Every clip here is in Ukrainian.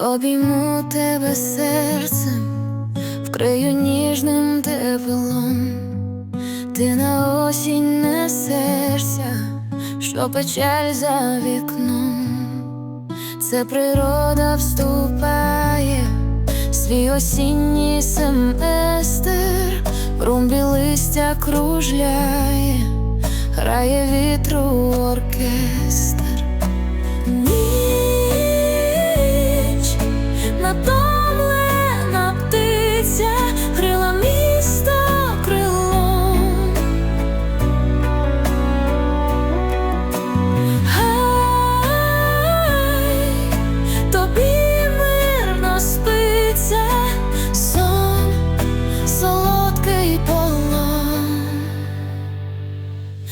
Обійму тебе серцем, вкрию ніжним теплом, ти на осінь несешся, що печаль за вікном, це природа вступає, свій осінній семестр, румбі листя кружляє, грає вітру оркестр.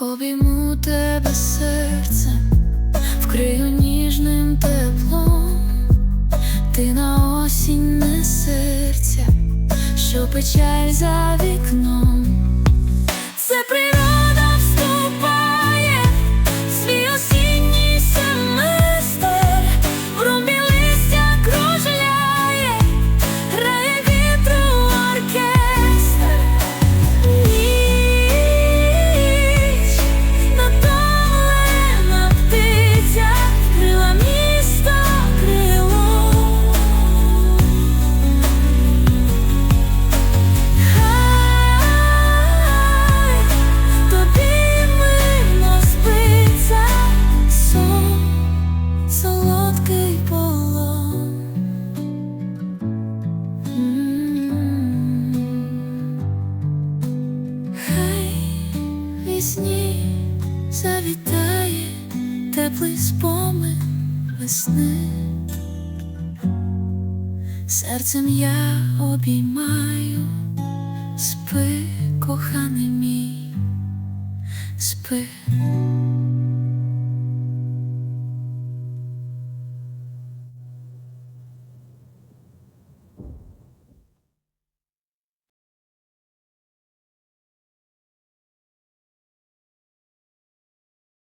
Обійму тебе серцем, вкрию ніжним теплом, ти на осінь не серця, що печаль за вікном. Вісні завітає теплий спомин весни. Серцем я обіймаю, спи, коханий мій, спи.